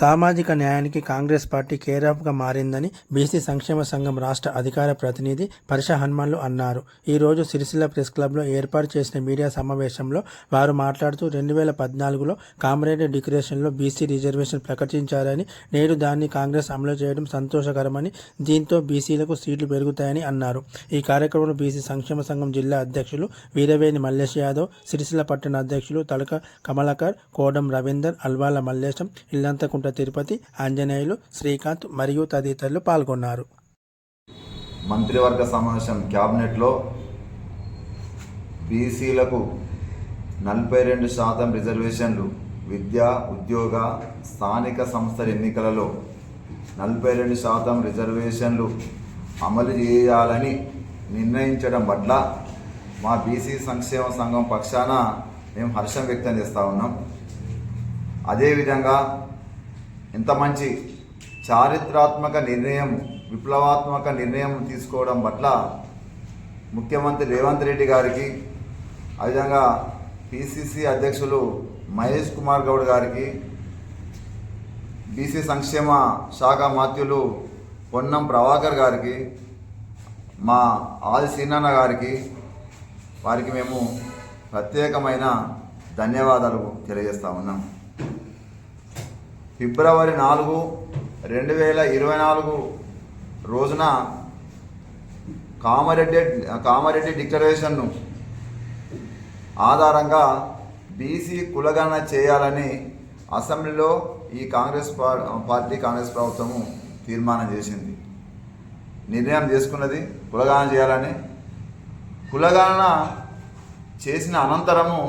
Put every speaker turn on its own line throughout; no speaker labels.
సామాజిక న్యాయానికి కాంగ్రెస్ పార్టీ కేరాఫ్గా మారిందని బీసీ సంక్షేమ సంఘం రాష్ట్ర అధికార ప్రతినిధి పరిష హనుమాన్లు అన్నారు. ఈ రోజు సిరిసిల్ల ప్రెస్ క్లబ్లో ఏర్పాటు చేసిన మీడియా సమావేశంలో వారు మాట్లాడుతూ రెండు వేల పద్నాలుగులో కామ్రేడ్ డిక్లరేషన్లో బీసీ రిజర్వేషన్ ప్రకటించారని నేడు దాన్ని కాంగ్రెస్ అమలు చేయడం సంతోషకరమని దీంతో బీసీలకు సీట్లు పెరుగుతాయని అన్నారు. ఈ కార్యక్రమంలో బీసీ సంక్షేమ సంఘం జిల్లా అధ్యక్షులు వీరవేణి మల్లేష్ యాదవ్ సిరిసిల్ల పట్టణ అధ్యక్షులు తలక కమలాకర్ కోడం రవీందర్ అల్వాల మల్లేశం ఇల్లంతకుంట తిరుపతి ఆంజనేయులు శ్రీకాంత్ మరియు తదితరులు పాల్గొన్నారు.
మంత్రివర్గ సమావేశం క్యాబినెట్లో బీసీలకు నలభై రెండు శాతం రిజర్వేషన్లు విద్య ఉద్యోగ స్థానిక సంస్థల ఎన్నికలలో నలభై రెండు శాతం రిజర్వేషన్లు అమలు చేయాలని నిర్ణయించడం పట్ల మా బీసీ సంక్షేమ సంఘం పక్షాన మేము హర్షం వ్యక్తం చేస్తూ ఉన్నాం. అదేవిధంగా ఇంత మంచి చారిత్రాత్మక నిర్ణయం విప్లవాత్మక నిర్ణయం తీసుకోవడం పట్ల ముఖ్యమంత్రి రేవంత్ రెడ్డి గారికి అదేవిధంగా పిసిసి అధ్యక్షులు మహేష్ కుమార్ గౌడ్ గారికి బీసీ సంక్షేమ శాఖ మాత్యులు పొన్నం ప్రభాకర్ గారికి మా ఆది సీనన్న గారికి వారికి మేము ప్రత్యేకమైన ధన్యవాదాలు తెలియజేస్తా ఉన్నాం. ఫిబ్రవరి నాలుగు రెండు వేల ఇరవై నాలుగు రోజున కామారెడ్డి కామారెడ్డి డిక్లరేషన్ను ఆధారంగా బీసీ కులగణన చేయాలని అసెంబ్లీలో ఈ కాంగ్రెస్ పార్టీ కాంగ్రెస్ ప్రభుత్వము తీర్మానం చేసింది. నిర్ణయం చేసుకున్నది కులగణన చేయాలని. కులగణన చేసిన అనంతరము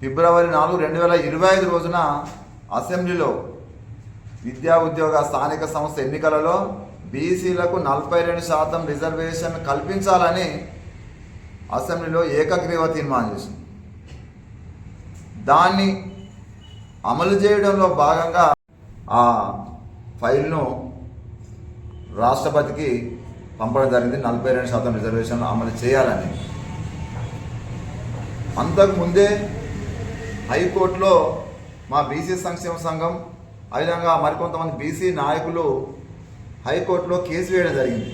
ఫిబ్రవరి నాలుగు రెండు వేల ఇరవై ఐదు రోజున అసెంబ్లీలో విద్యా ఉద్యోగ స్థానిక సంస్థ ఎన్నికలలో బీసీలకు నలభై రెండు శాతం రిజర్వేషన్ కల్పించాలని అసెంబ్లీలో ఏకగ్రీవ తీర్మానం చేసింది. దాన్ని అమలు చేయడంలో భాగంగా ఆ ఫైల్ను రాష్ట్రపతికి పంపడం జరిగింది. నలభై రెండు శాతం రిజర్వేషన్ అమలు చేయాలని. అంతకుముందే హైకోర్టులో మా బీసీ సంక్షేమ సంఘం అదేవిధంగా మరికొంతమంది బీసీ నాయకులు హైకోర్టులో కేసు వేయడం జరిగింది.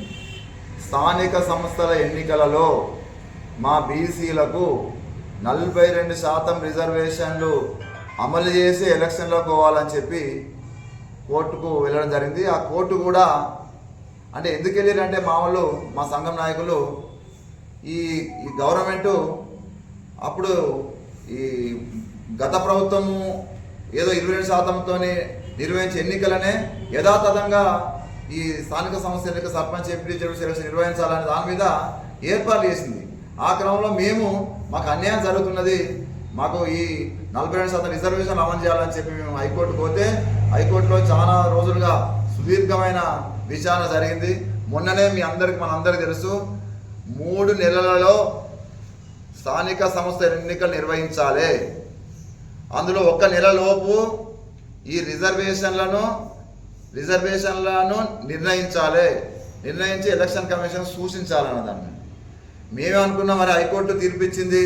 స్థానిక సంస్థల ఎన్నికలలో మా బీసీలకు నలభై రెండు శాతం రిజర్వేషన్లు అమలు చేసి ఎలక్షన్లో పోవాలని చెప్పి కోర్టుకు వెళ్ళడం జరిగింది. ఆ కోర్టు కూడా అంటే ఎందుకు వెళ్ళారంటే మా వాళ్ళు మా సంఘం నాయకులు ఈ ఈ గవర్నమెంటు అప్పుడు ఈ గత ప్రభుత్వము ఏదో ఇరవై రెండు శాతంతోనే నిర్వహించే ఎన్నికలనే యథాతథంగా ఈ స్థానిక సంస్థ ఎన్నిక సర్పంచ్ ఎంపీ జడ్పీ నిర్వహించాలనే దాని మీద ఏర్పాట్లు చేసింది. ఆ క్రమంలో మేము మాకు అన్యాయం జరుగుతున్నది మాకు ఈ నలభై రెండు శాతం రిజర్వేషన్ అమలు చేయాలని చెప్పి మేము హైకోర్టు పోతే హైకోర్టులో చాలా రోజులుగా సుదీర్ఘమైన విచారణ జరిగింది. మొన్ననే మీ అందరికి మనందరికీ తెలుసు మూడు నెలలలో స్థానిక సంస్థ ఎన్నికలు నిర్వహించాలి. అందులో ఒక్క నెలలోపు ఈ రిజర్వేషన్లను రిజర్వేషన్లను నిర్ణయించాలి. నిర్ణయించి ఎలక్షన్ కమిషన్ సూచించాలన్న దాన్ని. మేమేమనుకున్నాం మరి హైకోర్టు తీర్పు ఇచ్చింది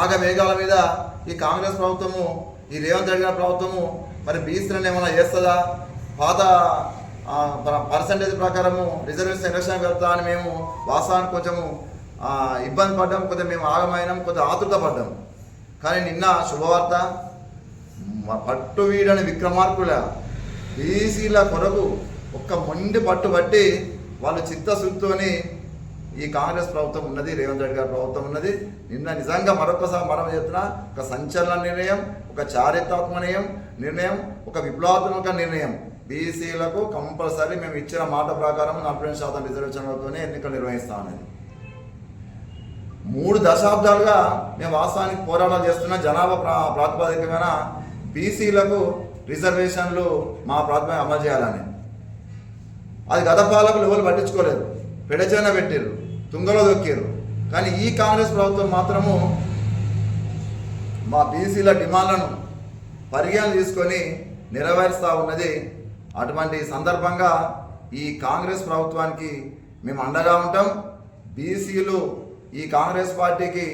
ఆగ మేఘాల మీద ఈ కాంగ్రెస్ ప్రభుత్వము ఈ రేవంత్ రెడ్డి గారి ప్రభుత్వము మరి బీసీలను ఏమైనా చేస్తుందా? పాత పర్సంటేజ్ ప్రకారము రిజర్వేషన్ ఎలక్షన్ వెళ్తా అని మేము వాస్తవానికి కొంచెము ఇబ్బంది పడ్డాం కొద్దిగా మేము ఆగమైనాం కొద్దిగా ఆతృత పడ్డాం. కానీ నిన్న శుభవార్త పట్టు వీడని విక్రమార్కుల బీసీల కొరకు ఒక్క మొండి పట్టు పట్టి వాళ్ళు చిత్తశుద్ధితోని ఈ కాంగ్రెస్ ప్రభుత్వం ఉన్నది రేవంత్ రెడ్డి గారి ప్రభుత్వం ఉన్నది. నిన్న నిజంగా మరొకసారి మనం చెప్తున్నా ఒక సంచలన నిర్ణయం ఒక చారిత్రాత్మక నిర్ణయం నిర్ణయం ఒక విప్లవాత్మక నిర్ణయం. బీసీలకు కంపల్సరీ మేము ఇచ్చిన మాట ప్రకారం నలభై రెండు శాతం రిజర్వేషన్లతోనే ఎన్నికలు నిర్వహిస్తామనేది మూడు దశాబ్దాలుగా మేము వాస్తవానికి పోరాటాలు చేస్తున్న జనాభా ప్రా ప్రాతిపదికమైన బీసీలకు రిజర్వేషన్లు మా ప్రాతిపదిక అమలు చేయాలని. అది గత పాలకులు ఎవరు పట్టించుకోలేరు పెడచైన పెట్టారు తుంగలో దొక్కారు కానీ ఈ కాంగ్రెస్ ప్రభుత్వం మాత్రము మా బీసీల డిమాండ్లను పరిగణన తీసుకొని నెరవేరుస్తూ ఉన్నది. అటువంటి సందర్భంగా ఈ కాంగ్రెస్ ప్రభుత్వానికి మేము అండగా ఉంటాం. బీసీలు ఈ కాంగ్రెస్ పార్టీకి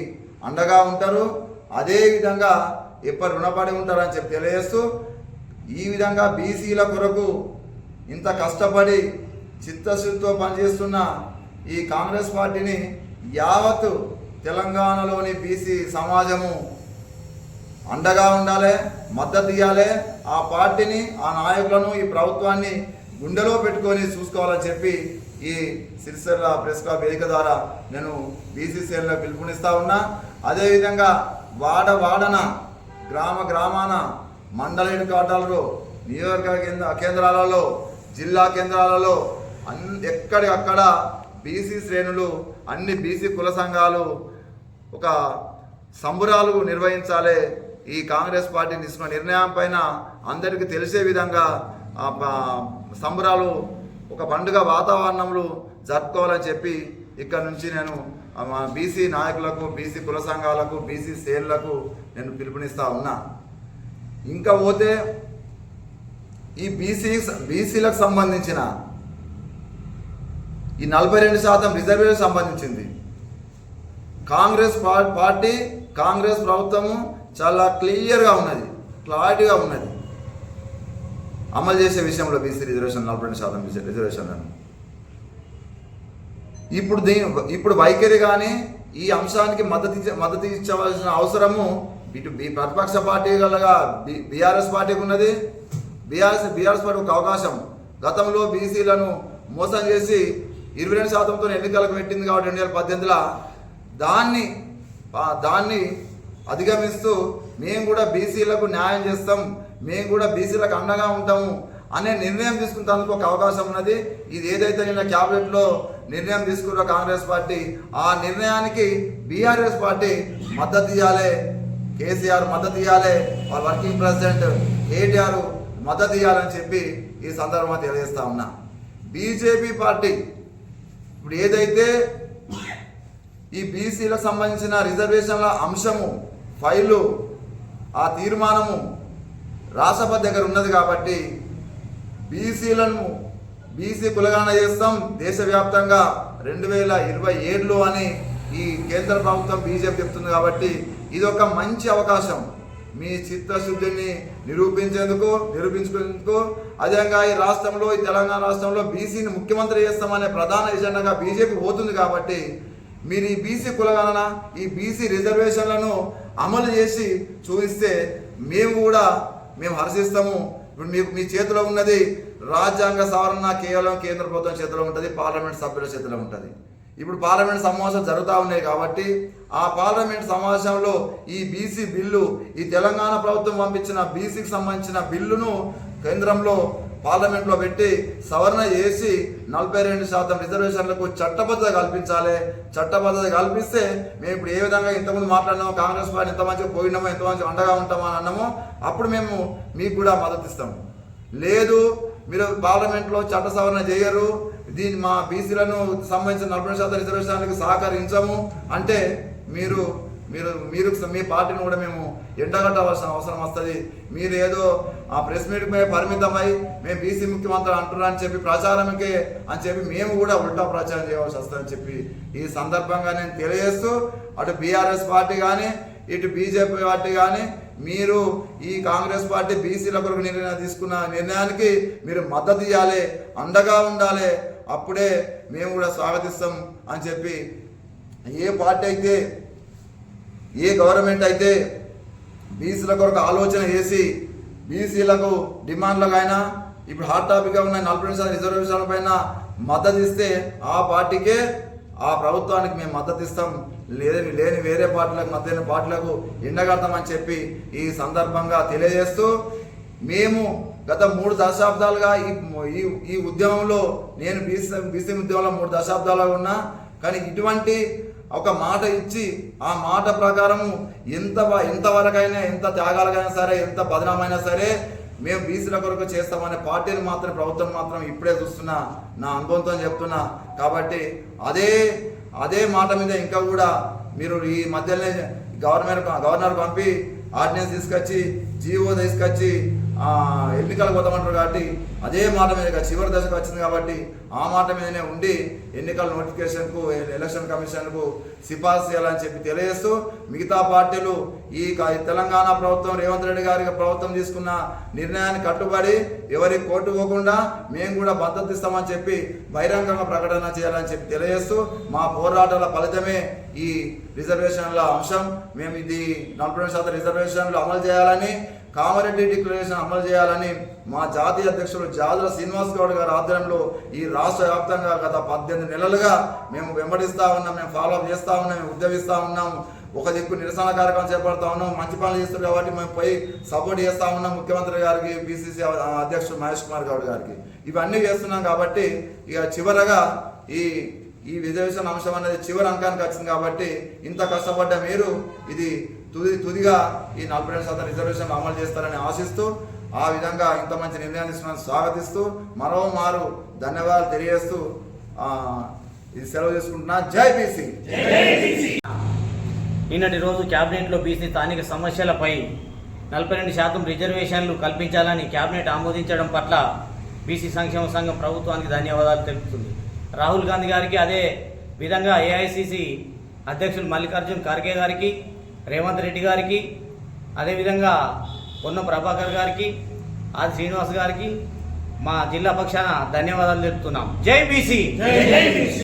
అండగా ఉంటారు. అదేవిధంగా ఎప్పటి రుణపడి ఉంటారని చెప్పి తెలియజేస్తూ ఈ విధంగా బీసీల కొరకు ఇంత కష్టపడి చిత్తశుద్ధితో పనిచేస్తున్న ఈ కాంగ్రెస్ పార్టీని యావత్తు తెలంగాణలోని బీసీ సమాజము అండగా ఉండాలి మద్దతు ఇవ్వాలి ఆ పార్టీని ఆ నాయకులను ఈ ప్రభుత్వాన్ని గుండెలో పెట్టుకొని చూసుకోవాలని చెప్పి ఈ సిరిసిల్ల ప్రెస్ క్లబ్ వేదిక ద్వారా నేను బీసీసీఎల్లో పిలుపునిస్తా ఉన్నా. అదేవిధంగా వాడ వాడన గ్రామ గ్రామాన మండల హెడ్ నియోజక కేంద్ర కేంద్రాలలో జిల్లా కేంద్రాలలో అన్ ఎక్కడికక్కడ బీసీ శ్రేణులు అన్ని బీసీ కుల సంఘాలు ఒక సంబురాలు నిర్వహించాలి. ఈ కాంగ్రెస్ పార్టీ తీసుకున్న నిర్ణయం పైన అందరికీ తెలిసే విధంగా సంబురాలు ఒక పండుగ వాతావరణంలో జరుపుకోవాలని చెప్పి ఇక్కడ నుంచి నేను మా బీసీ నాయకులకు బీసీ కుల సంఘాలకు బీసీ సేల్లకు నేను పిలుపునిస్తా ఉన్నా. ఇంకా పోతే ఈ బీసీ బీసీలకు సంబంధించిన ఈ నలభై రెండు శాతం రిజర్వేషన్ సంబంధించింది. కాంగ్రెస్ పార్టీ కాంగ్రెస్ ప్రభుత్వము చాలా క్లియర్గా ఉన్నది క్లారిటీగా ఉన్నది. అమలు చేసే విషయంలో బీసీ రిజర్వేషన్ నలభై రెండు శాతం బీసీ రిజర్వేషన్లను. ఇప్పుడు దీ ఇప్పుడు వైఖరి కానీ ఈ అంశానికి మద్దతు మద్దతు ఇచ్చవలసిన అవసరము ఇటు ప్రతిపక్ష పార్టీ గలగా బీఆర్ఎస్ పార్టీకి ఉన్నది. బీఆర్ఎస్ బీఆర్ఎస్ పార్టీ ఒక అవకాశం. గతంలో బీసీలను మోసం చేసి ఇరవై రెండు శాతంతో ఎన్నికలకు పెట్టింది కాబట్టి రెండు వేల పద్దెనిమిదిలో దాన్ని దాన్ని అధిగమిస్తూ మేము కూడా బీసీలకు న్యాయం చేస్తాం. మేము కూడా బీసీలకు అండగా ఉంటాము అనే నిర్ణయం తీసుకుంటానికి ఒక అవకాశం ఉన్నది. ఇది ఏదైతే నిన్న క్యాబినెట్లో నిర్ణయం తీసుకున్న కాంగ్రెస్ పార్టీ ఆ నిర్ణయానికి బీఆర్ఎస్ పార్టీ మద్దతు ఇవ్వాలి కేసీఆర్ మద్దతు ఇవ్వాలి వాళ్ళ వర్కింగ్ ప్రెసిడెంట్ కేటీఆర్ మద్దతు ఇవ్వాలని చెప్పి ఈ సందర్భంగా తెలియజేస్తా ఉన్నా. బీజేపీ పార్టీ ఇప్పుడు ఏదైతే ఈ బీసీలకు సంబంధించిన రిజర్వేషన్ల అంశము ఫైలు ఆ తీర్మానము రాష్ట్రపతి దగ్గర ఉన్నది కాబట్టి బీసీలను బీసీ కులగణన చేస్తాం. దేశవ్యాప్తంగా రెండు వేల ఇరవై ఏడులో అని ఈ కేంద్ర ప్రభుత్వం బీజేపీ చెప్తుంది కాబట్టి ఇది ఒక మంచి అవకాశం. మీ చిత్తశుద్ధిని నిరూపించేందుకు నిరూపించుకునేందుకు అదేవిధంగా ఈ రాష్ట్రంలో ఈ తెలంగాణ రాష్ట్రంలో బీసీని ముఖ్యమంత్రి చేస్తామనే ప్రధాన ఎజెండాగా బీజేపీ పోతుంది కాబట్టి మీరు ఈ బీసీ కులగణన ఈ బీసీ రిజర్వేషన్లను అమలు చేసి చూపిస్తే మేము కూడా మేము హర్షిస్తాము. ఇప్పుడు మీకు మీ చేతిలో ఉన్నది రాజ్యాంగ సవరణ కేవలం కేంద్ర ప్రభుత్వం చేతిలో ఉంటుంది పార్లమెంట్ సభ్యుల చేతిలో ఉంటుంది. ఇప్పుడు పార్లమెంట్ సమావేశాలు జరుగుతూ ఉన్నాయి కాబట్టి ఆ పార్లమెంట్ సమావేశంలో ఈ బీసీ బిల్లు ఈ తెలంగాణ ప్రభుత్వం పంపించిన బీసీకి సంబంధించిన బిల్లును కేంద్రంలో పార్లమెంట్లో పెట్టి సవరణ చేసి నలభై రెండు శాతం రిజర్వేషన్లకు చట్టబద్ధత కల్పించాలి. చట్టబద్ధత కల్పిస్తే మేము ఇప్పుడు ఏ విధంగా ఇంతకుముందు మాట్లాడినామో కాంగ్రెస్ పార్టీ ఎంత మంచిగా పోయినామో ఎంత మంచిగా అండగా ఉంటామో అని అన్నామో అప్పుడు మేము మీకు కూడా మద్దతు ఇస్తాము లేదు మీరు పార్లమెంట్లో చట్ట సవరణ చేయరు. దీన్ని మా బీసీలను సంబంధించిన నలభై శాతం రిజర్వేషన్లకు సహకరించము. అంటే మీరు మీరు మీరు మీ పార్టీని కూడా మేము ఎండగట్టవలసిన అవసరం వస్తుంది. మీరు ఏదో ఆ ప్రెస్ మీట్ పరిమితమై మేము బీసీ ముఖ్యమంత్రి అంటున్నా అని చెప్పి ప్రచారంకే అని చెప్పి మేము కూడా ఉల్టా ప్రచారం చేయవలసి వస్తుందని చెప్పి ఈ సందర్భంగా నేను తెలియజేస్తూ అటు బీఆర్ఎస్ పార్టీ కానీ ఇటు బీజేపీ పార్టీ కానీ మీరు ఈ కాంగ్రెస్ పార్టీ బీసీల కొరకు నిర్ణయం తీసుకున్న నిర్ణయానికి మీరు మద్దతు ఇవ్వాలి అండగా ఉండాలి. అప్పుడే మేము కూడా స్వాగతిస్తాం అని చెప్పి ఏ పార్టీ అయితే ఏ గవర్నమెంట్ అయితే బీసీల కొరకు ఆలోచన చేసి బీసీలకు డిమాండ్లకు అయినా ఇప్పుడు హాట్ టాపిక్గా ఉన్న నలభై నిమిషాల శాతం రిజర్వేషన్ల పైన మద్దతు ఇస్తే ఆ పార్టీకే ఆ ప్రభుత్వానికి మేము మద్దతు ఇస్తాం. లేని లేని వేరే పార్టీలకు మద్దతు పార్టీలకు ఎండగడతామని చెప్పి ఈ సందర్భంగా తెలియజేస్తూ మేము గత మూడు దశాబ్దాలుగా ఈ ఈ ఈ ఉద్యమంలో నేను బీసీ బీసీ ఉద్యమంలో మూడు దశాబ్దాలుగా ఉన్నా కానీ ఇటువంటి ఒక మాట ఇచ్చి ఆ మాట ప్రకారము ఎంత ఎంతవరకైనా ఎంత త్యాగాలకైనా సరే ఎంత బదనామైనా సరే మేము బీసీల కొరకు చేస్తామనే పార్టీని మాత్రం ప్రభుత్వం మాత్రం ఇప్పుడే చూస్తున్నా నా అనుభవంతో చెప్తున్నా. కాబట్టి అదే అదే మాట మీద ఇంకా కూడా మీరు ఈ మధ్యలోనే గవర్నమెంట్ గవర్నర్ పంపి ఆర్డినెన్స్ తీసుకొచ్చి జీవో తీసుకొచ్చి ఎన్నికలకు పోతామంటారు కాబట్టి అదే మాట మీద చివరి దశకు వచ్చింది కాబట్టి ఆ మాట మీదనే ఉండి ఎన్నికల నోటిఫికేషన్కు ఎలక్షన్ కమిషన్కు సిఫార్సు చేయాలని చెప్పి తెలియజేస్తూ మిగతా పార్టీలు ఈ క- తెలంగాణ ప్రభుత్వం రేవంత్ రెడ్డి గారి ప్రభుత్వం తీసుకున్న నిర్ణయాన్ని కట్టుబడి ఎవరి కోర్టు పోకుండా మేము కూడా మద్దతు ఇస్తామని చెప్పి బహిరంగంగా ప్రకటన చేయాలని చెప్పి తెలియజేస్తూ మా పోరాటాల ఫలితమే ఈ రిజర్వేషన్ల అంశం. మేము ఇది నలభై శాతం రిజర్వేషన్లు అమలు చేయాలని కామారెడ్డి డిక్లరేషన్ అమలు చేయాలని మా జాతీయ అధ్యక్షుడు జాదుల శ్రీనివాస్ గౌడ్ గారి ఆధ్వర్యంలో ఈ రాష్ట్ర వ్యాప్తంగా గత పద్దెనిమిది నెలలుగా మేము వెంబడిస్తా ఉన్నాం మేము ఫాలో అప్ చేస్తా ఉన్నాం మేము ఉద్యమిస్తా ఉన్నాం ఒక దిక్కు నిరసన కార్యక్రమం చేపడతా ఉన్నాం మంచి పనులు చేస్తారు కాబట్టి మేము పోయి సపోర్ట్ చేస్తా ఉన్నాం ముఖ్యమంత్రి గారికి బీసీసీ అధ్యక్షుడు మహేష్ కుమార్ గౌడ్ గారికి. ఇవన్నీ చేస్తున్నాం కాబట్టి ఇక చివరగా ఈ ఈ రిజర్వేషన్ అంశం అనేది చివరి అంకానికి వచ్చింది కాబట్టి ఇంత కష్టపడ్డ మీరు ఇది తుది తుదిగా ఈ నలభై రెండు శాతం రిజర్వేషన్ అమలు చేస్తారని ఆశిస్తూ ఆ విధంగా ఇంత మంచి నిర్ణయాన్ని తీసుకున్నందుకు స్వాగతిస్తూ మరో మారు ధన్యవాదాలు తెలియజేస్తూ ఇది సెలవు చేసుకుంటున్నా. జై బీసీ!
నిన్నటి రోజు క్యాబినెట్లో బీసీ స్థానిక సమస్యలపై నలభై రెండు శాతం రిజర్వేషన్లు కల్పించాలని క్యాబినెట్ ఆమోదించడం పట్ల బీసీ సంక్షేమ సంఘం ప్రభుత్వానికి ధన్యవాదాలు తెలుపుతుంది. రాహుల్ గాంధీ గారికి అదే విధంగా ఏఐసిసి అధ్యక్షులు మల్లికార్జున్ ఖర్గే గారికి రేవంత్ రెడ్డి గారికి అదేవిధంగా పొన్న ప్రభాకర్ గారికి ఆది శ్రీనివాస్ గారికి మా జిల్లా పక్షాన ధన్యవాదాలు తెలుపుతున్నాం. జై బీసీ!